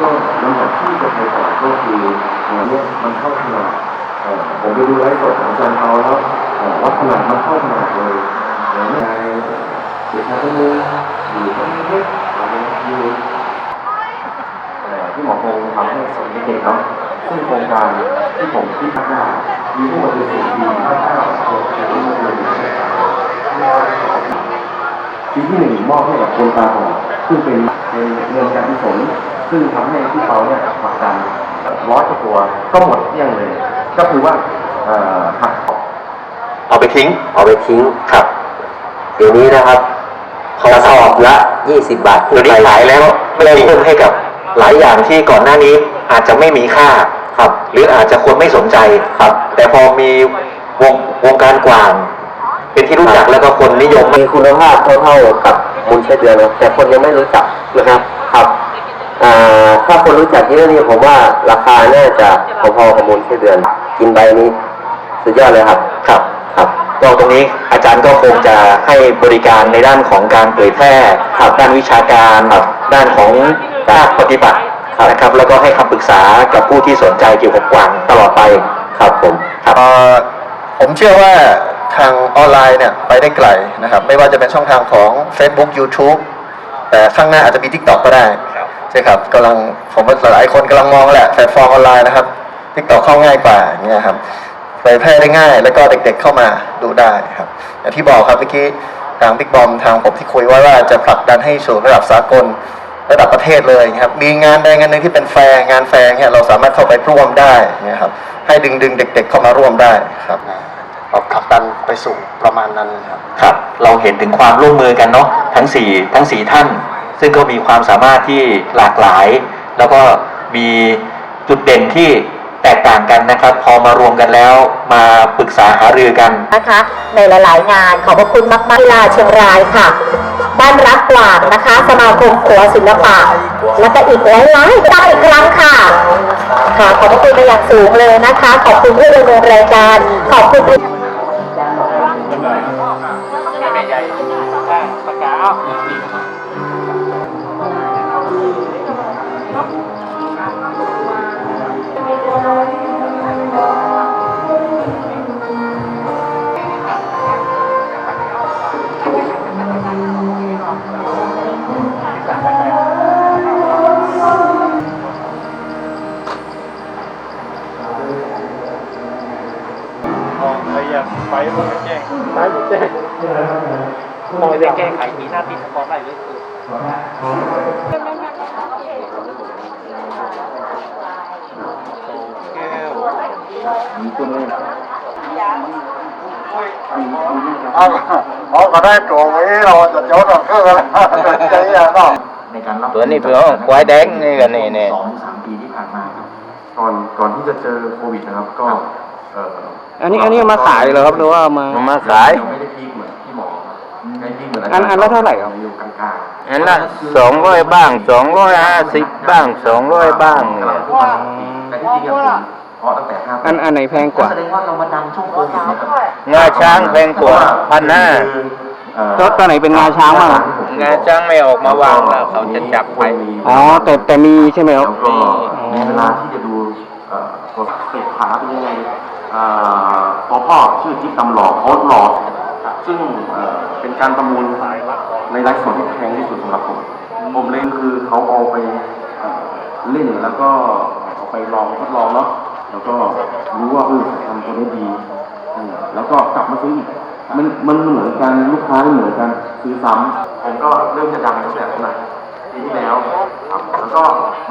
ก็หลังจากที่จะไปต่อนก็คือเนี่ยมันเข้าขนาดผมไปดูไลฟ์สดของอาจารย์เขาแล้ววัดขนาดมันเข้าขนาดเลยในเด็กชายคนนึงอยู่ตรงนี้อยู่ที่หมอคงทำให้สมเด็จเนาะซึ่งโครงการที่ผมที่พัฒนามีผู้บริสุทธิ์ปีห้าเก้าคนปีที่หนึ่งมอบให้กับโครงการของซึ่งเป็นเป็นเงินการกุศล ซึ่งทำให้ที่เขาเนี่ยผลักดันร้อยกว่าตัวก็หมดเกลี้ยงเลย ก็คือว่าเอ่อหักเอาไปทิ้งเอาไปทิ้งครับเดี๋ยวนี้นะครับกระสอบละ20บาทเดี๋ยวนี้ขายแล้วไม่ได้เพิ่มให้กับหลายอย่างที่ก่อนหน้านี้อาจจะไม่มีค่าครับ หรืออาจจะคนไม่สนใจครับ แต่พอมีวงวงการกว้าง เป็นที่รู้จักแล้วก็คนนิยมมีคุณภาพเท่าๆกับมูลเชดเดือนนะแต่คนยังไม่รู้จักนะครับครับอ่า ถ้าคนรู้จักเยอะนี่ผมว่าราคาน่าจะพอๆกับมูลเชดเดือน กินใบนี้สุดยอดเลยครับครับครับก็ตรงนี้อาจารย์ก็คงจะให้บริการในด้านของการเผยแพร่ครับด้านวิชาการครับด้านของภาคปฏิบัตินะครับแล้วก็ให้คำปรึกษากับผู้ที่สนใจเกี่ยวกับกวางตลอดไปครับผมครับเอ่อผมเชื่อว่าทางออนไลน์เนี่ยไปได้ไกลนะครับ ไม่ว่าจะเป็นช่องทางของ Facebook YouTube แต่ข้างหน้าอาจจะมี TikTok ก็ได้ ใช่ครับกำลังผมว่าหลายคนกำลังมองแหละแพลตฟอร์มออนไลน์นะครับ TikTok เข้าง่ายกว่าอย่างเงี้ยครับเผยแพร่ได้ง่าย แล้วก็เด็กๆเข้ามาดูได้ครับอย่างที่บอกครับเมื่อกี้ทางบิ๊กบอมทางผมที่คุยไว้ว่าจะผลักดันให้สู่ระดับสากลระดับประเทศเลยครับ มีงานใดงานหนึ่งที่เป็นแฟร์งานแฟร์เนี่ยเราสามารถเข้าไปร่วมได้เนี่ยครับ ให้ดึงดึงเด็ก ๆ เข้ามาร่วมได้ครับเราผลักดันไปสู่ประมาณนั้นครับ ครับ เราเห็นถึงความร่วมมือกันเนาะทั้งสี่ทั้งสี่ท่าน ซึ่งก็มีความสามารถที่หลากหลาย แล้วก็มีจุดเด่นที่แตกต่างกันนะครับ พอมารวมกันแล้วมาปรึกษาหารือกันนะคะ ในหลาย ๆ งานขอบพระคุณมากๆกีฬาเชียงรายค่ะ บ้านรักกวางนะคะ สมาคมขัวศิลปะ แล้วก็อีกหลายๆตั้งอีกครั้งค่ะค่ะขอบพระคุณเป็นอย่างสูงเลยนะคะ ขอบคุณผู้ดำเนินรายการขอบคุณ เอาเอาก็ได้ตัวไว้เราจะยอดเราก็แล้วใจอย่างนั้นในการรับตัวนี้เพื่อควายแดงนี่กันนี่นี่สองสามปีที่ผ่านมาครับก่อนก่อนที่จะเจอโควิดนะครับก็เอ่ออันนี้อันนี้มาขายเหรอครับหรือว่ามามาขายยังไม่ได้พีคเหมือนที่หมอครับไม่พีคเหมือนอันอันละเท่าไหร่ครับ อยู่กลางๆอันละสองร้อยบ้างสองร้อยห้าสิบบ้างสองร้อยบ้างกำลังขึ้นมาแต่ที่จริงอะผมเพราะตั้งแต่ห้าปีอันอันไหนแพงกว่าแสดงว่าเรามาดังช่วงโควิดนะครับงาช้างแพงกว่าพันห้าเอ่อตัวตัวไหนเป็นงาช้างบ้างงาช้างไม่ออกมาวางแล้วเขาจะจับไปอ๋อ๋ออแต่แต่มีใช่ไหมครับแล้วก็มีเวลาที่จะดูเอ่อกดเศษขาเป็นยังไงเอ่อตัวพ่อชื่อจิ๊บตำหล่อโค้ดหล่อ ซึ่งเป็นการประมูลในไลฟ์สดที่แพงที่สุดสำหรับผม ผมเล่นคือเขาเอาไปเล่นแล้วก็เอาไปลองทดลองเนาะแล้วก็รู้ว่าเออทำตัวได้ดี แล้วก็กลับมาซื้ออีกมันมันเหมือนกันลูกค้าเหมือนกันซื้อซ้ำผมก็เริ่มจะดังตั้งแต่เท่าไหร่ ปีที่แล้วครับแล้วก็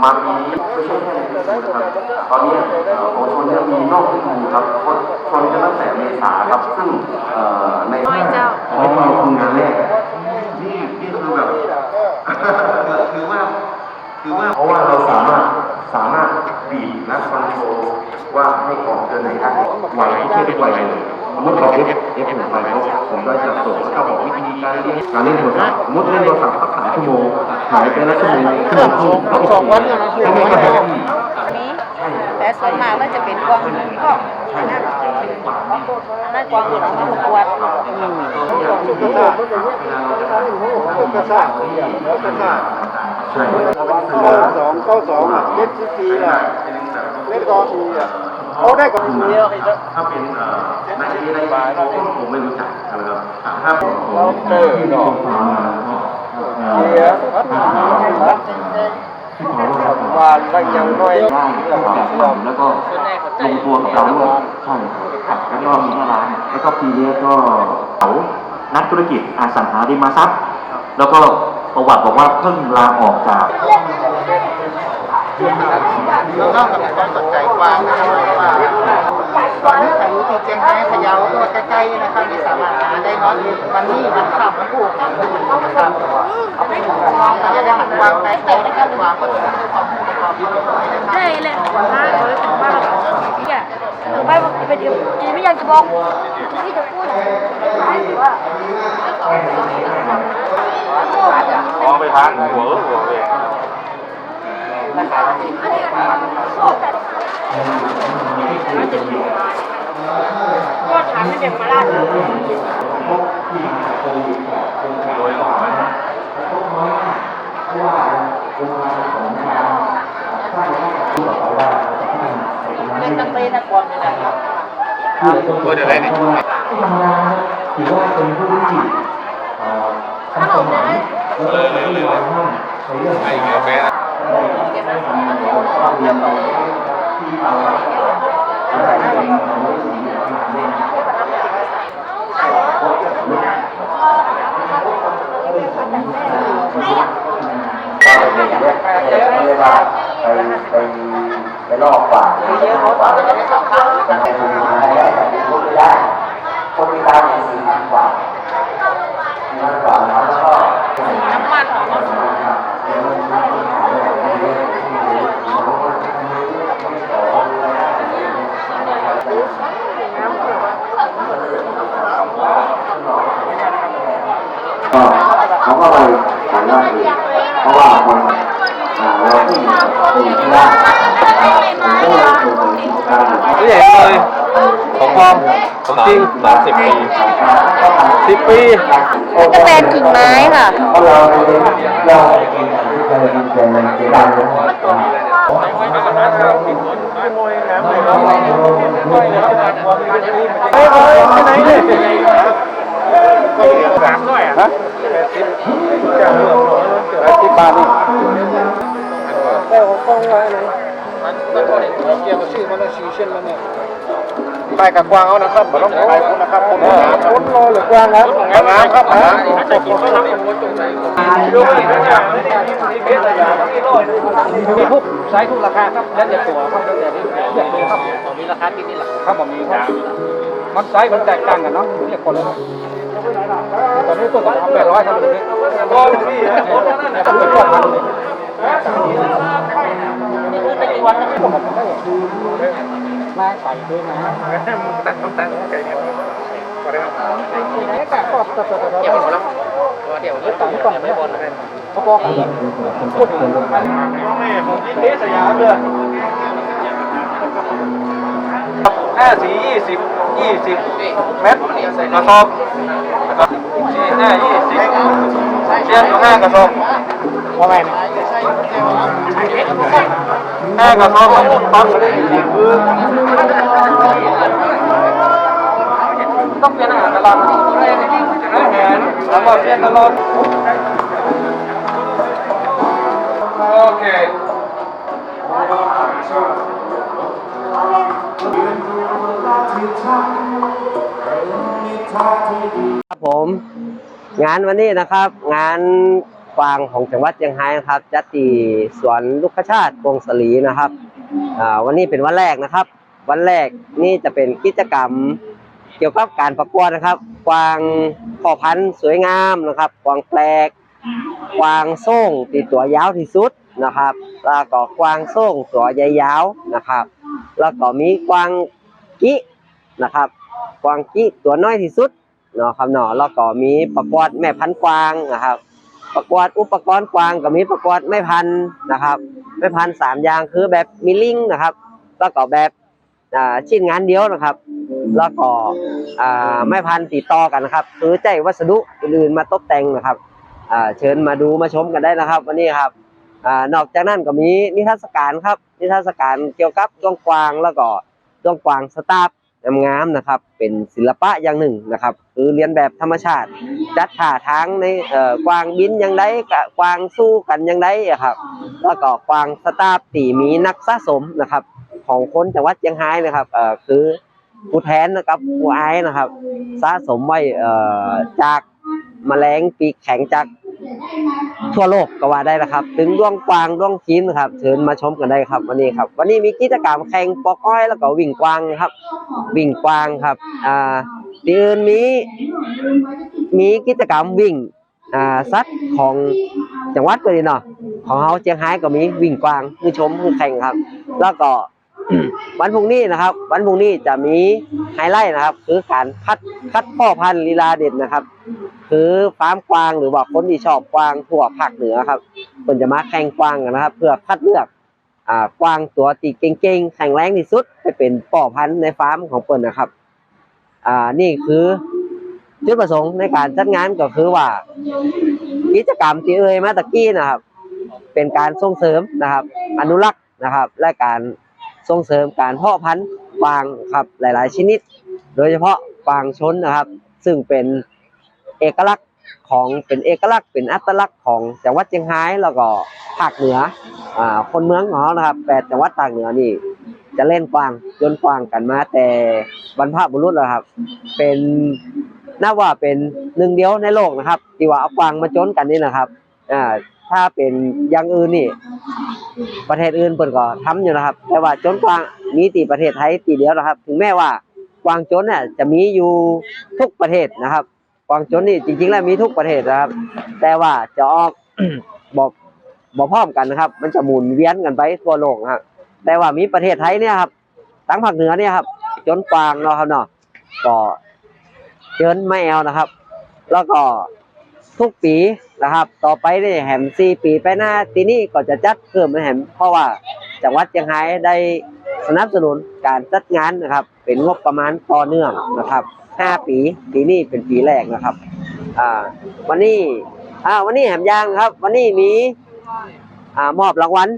มาปีนี้ไม่ใช่แค่ในปีนะครับตอนนี้เอ่อของชนเนี่ยมีนอกที่ดูครับคนชนกันตั้งแต่เมษาครับซึ่งเอ่อในไม่เจ้าไม่ใช่คืองานแรกนี่นี่คือแบบคือว่าคือว่าเพราะว่าเราสามารถสามารถบีบและคอนโทรลว่าให้ออกเดินไหนได้ไหวทุกเพศทุกวัยเลยสมมติเราเอฟเอฟหนึ่งไปปุ๊บผมก็จะส่งแล้วก็บอกวิธีการเล่นการเล่นโทรศัพท์สมมติเล่นโทรศัพท์สักสามชั่วโมง หายไปแล้วชั่วโมงชั่วโมงครึ่งสองวันเนี่ยนะชั่วโมงก็แฮปปี้นี้แต่ส่วนมากมันจะเป็นกวางก็อันนั้นอันนั้นกวางอื่นเอามาประกวดใช่สองเข้าสองอะเล่นทีทีอะเล่นกองทีอะเขาได้กับเมียอีกแล้วถ้าเป็นเอ่อในในในผมผมไม่รู้จักนะครับถ้าผมเราเจอดอก เสียวานก็ยังน้อยได้แบบแล้วก็ลงตัวกับเราด้วยใช่ครับแล้วก็มีหน้าร้านแล้วก็ปีนี้ก็เขานักธุรกิจอสังหาริมทรัพย์ แล้วก็ประวัติบอกว่าเพิ่งลาออกจาก แล้วนอกจากความสนใจกว้างนะครับว่าตอนนี้ใครอยู่ที่เชียงรายพะเยาตัวใกล้ๆนะครับไม่สามารถหาได้นอนวันนี้วันข้ามวันผูกนะครับเอาไปดูน้องก็จะได้หันวางไปแต่ได้การวางก็จะมีความผูกความผูกนะครับใช่เลยนะเออถึงว่านเนี่ยถึงไม่บอกเป็นยังไม่อยากจะบอกที่จะพูดว่ามองไปทางหัวหัว ก็ถามให้เด็กมาล่าสุดเล่นดนตรีนักบอลเนี่ยนะครับตัวเดี๋ยวไรนี่ถือว่าเป็นผู้ที่เอ่อทำสมัยแล้วก็เป็นผู้วางห้างในเรื่องของการเรียกว่าไปไปไปลอกปากปากมัน เป็นมาได้พูดไม่ได้คนที่ตามเนี่ยสี่พันกว่าสี่พันกว่าแล้วก็ น้ำมัน ก็ เขาก็ไปถามว่าเพราะว่าคนอ่าเราที่มีที่ได้ก็เลยคือการไม่เห็นเลยของปลอมของจริงสามสิบปีสิบปีจะเป็นกิ่งไม้ค่ะเพราะเราเราเป็นการที่เคยเป็นเสียดายเลยเฮ้ยเฮ้ยที่ไหนเนี่ย สามร้อยอะฮะแปดสิบแปดสิบบาทนี่แต่ผมฟังไว้เลยเกี่ยวกับชื่อมันนะชื่อเช่นมันเนี่ยไปกับกวางเอานะครับบ่ต้องไปคนนะครับผมคนรอหรือกวางครับงามครับนะดูมันเป็นอย่างนี้ทุกสายทุกราคาครับแล้วแต่ตัวครับแล้วแต่ที่เลือกเลยครับมีราคาที่นี่แหละครับผมมีครับมันไซส์มันแตกต่างกันเนาะเรียกคนละ ตอนนี้ตัวสามแปดร้อยครับตรงนี้ก็พี่เนี่ยต้องเป็นก้อนพันเลยมาใส่ด้วยนะมึงตั้งต้องตั้งไก่เนี่ยก็ได้ครับนี่ก็ก็ก็ก็เดี๋ยวแล้วเดี๋ยวนี้ต่างก่อนไม่บอลเลยเขาบอกพูดถึงมันแม่ผมยิ่งเทสยามเลยห้าสี่ยี่สิบยี่สิบเมตร สกระสอบนะครับสี่ห้ายี่สิบเชียงห้ากระสอบว่าไงห้ากระสอบปั๊บต้องเปลี่ยนอาหารตลอดอาหารแล้วก็เปลี่ยนตลอดโอเค ครับผม งานวันนี้นะครับ งานกวางของจังหวัดเชียงรายนะครับจัดที่สวนลูกชาติกงสลีนะครับวันนี้เป็นวันแรกนะครับ วันแรกนี่จะเป็นกิจกรรมเกี่ยวกับการประกวดนะครับ กวางพ่อพันธุ์สวยงามนะครับ กวางแปลก กวางส่งที่ตัวยาวที่สุดนะครับ แล้วก็กวางส่งตัวใหญ่ยาวนะครับ แล้วก็มีกวางกินะครับ กวางกิตัวน้อยที่สุดเนาะครับเนาะแล้วก็มีประกวดแม่พันกวางนะครับ ประกวดอุปกรณ์กวางก็มีประกวดแม่พันนะครับแม่พันสามอย่างคือแบบมิลลิงนะครับ แล้วก็แบบชิ้นงานเดียวนะครับ แล้วก็แม่พันติดต่อกันนะครับคือใจวัสดุอื่นๆมาตกแต่งนะครับเชิญมาดูมาชมกันได้นะครับ วันนี้ครับอนอกจากนั้นก็มีนิทรรศการครับ นิทรรศการเกี่ยวกับกวางกวางแล้วก็ดด้วงกวางสตาร์ฟ งามๆนะครับ เป็นศิลปะอย่างหนึ่งนะครับ คือเรียนแบบธรรมชาติ จัดท่าทางในเอ่อกวางบินย่างไดกะกวางสู้กันย่างไดครับ แล้วก็กวางสตาร์ฟตีมีนักสะสมนะครับ ของคนจังหวัดเชียงรายนะครับเอ่อคือผู้แทนนะครับผู้อายนะครับ สะสมไว้เอ่อจากแมลงปีกแข็งจาก ทั่วโลกก็ว่าได้นะครับ ถึงดวงกวางดวงจีนนะครับเชิญมาชมกันได้ครับ วันนี้ครับ วันนี้มีกิจกรรมแข่งปอกอ้อยแล้วก็วิ่งกวางครับ วิ่งกวางครับอ่าที่อื่นมีมีกิจกรรมวิ่งอ่าสัตว์ของจังหวัดก็ดีเนาะของเฮาเชียงรายก็มีวิ่งกวางคือชมคือแข่งครับ แล้วก็ วันพรุ่งนี้นะครับ วันพรุ่งนี้จะมีไฮไลท์นะครับ คือการคัดคัดพ่อพันธุ์ลีลาเด็ดนะครับ คือฟาร์มกวางหรือว่าคนที่ชอบกวางทั่วภาคเหนือครับเพิ่นจะมาแข่งกวางกันนะครับ เพื่อคัดเลือกอ่ากวางตัวตีเก่งๆแข็งแรงที่สุดไปเป็นพ่อพันธุ์ในฟาร์มของเพิ่นนะครับอ่านี่คือจุดประสงค์ในการจัดงานก็คือว่ากิจกรรมที่เอ่ยมาตะกี้นะครับ เป็นการส่งเสริมนะครับ อนุรักษ์นะครับ และการ ส่งเสริมการเพาะพันธุ์กวางครับหลาย ๆ ชนิด โดยเฉพาะกวางชนนะครับ ซึ่งเป็นเอกลักษณ์ของเป็นเอกลักษณ์เป็นอัตลักษณ์ของจังหวัดเชียงรายแล้วก็ภาคเหนืออ่าคนเมืองของเรานะครับแปดจังหวัดภาคเหนือนี่จะเล่นกวางจนกวางกันมาแต่บรรพบุรุษแล้วครับ เป็นน่าว่าเป็นหนึ่งเดียวในโลกนะครับ ที่ว่าเอากวางมาจนกันนี่นะครับอ่าถ้าเป็นอย่างอื่นนี่ ประเทศอื่นเปิ่นก็ทำอยู่นะครับ แต่ว่าจนกวางมีตีประเทศไทยตีเดียวนะครับ ถึงแม้ว่ากวางจนเนี่ยจะมีอยู่ทุกประเทศนะครับ กวางจนนี่จริงๆแล้วมีทุกประเทศนะครับ แต่ว่าจะออกบอกบอกพร้อมกันนะครับ มันจะหมุนเวียนกันไปทั่วโลกนะครับแต่ว่ามีประเทศไทยเนี่ยครับทั้งภาคเหนือเนี่ยครับจนกวางเนาะครับเนาะก็เจินไม่แอลนะครับ แล้วก็ทุกปี นะครับ ต่อไปเนี่ยแหมสี่ปีไปหน้าทีนี้ก็จะจัดเพิ่มในแหมเพราะว่าจังหวัดเชียงรายได้สนับสนุนการจัดงานนะครับ เป็นงบประมาณต่อเนื่องนะครับห้าปีปีนี้เป็นปีแรกนะครับอ่าวันนี้อ่าวันนี้แหมยางครับ วันนี้มีอ่ามอบรางวัล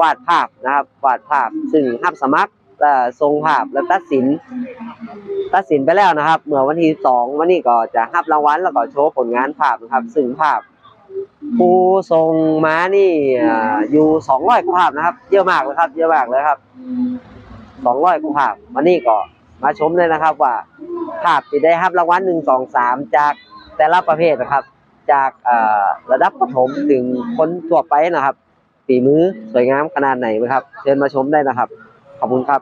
วาดภาพนะครับวาดภาพซึ่งรับสมัครเอ่ทรงภาพและตัดสิน ตัดสินไปแล้วนะครับ เมื่อวันที่สองวันนี้ก็จะรับรางวัลแล้วก็โชว์ผลงานภาพนะครับ ซึ่งภาพ ผู้ทรงม้านี่อยู่สองร้อยกว่าภาพนะครับ เยอะมากเลยครับ เยอะมากเลยครับสองร้อยกว่าภาพวันนี้ก็มาชมเลยนะครับว่าภาพที่ได้รับรางวัลหนึ่งสองสามจากแต่ละประเภทนะครับ จากระดับประถมถึงคนทั่วไปนะครับฝีมือสวยงามขนาดไหนนะครับ เชิญมาชมได้นะครับ ขอบคุณครับ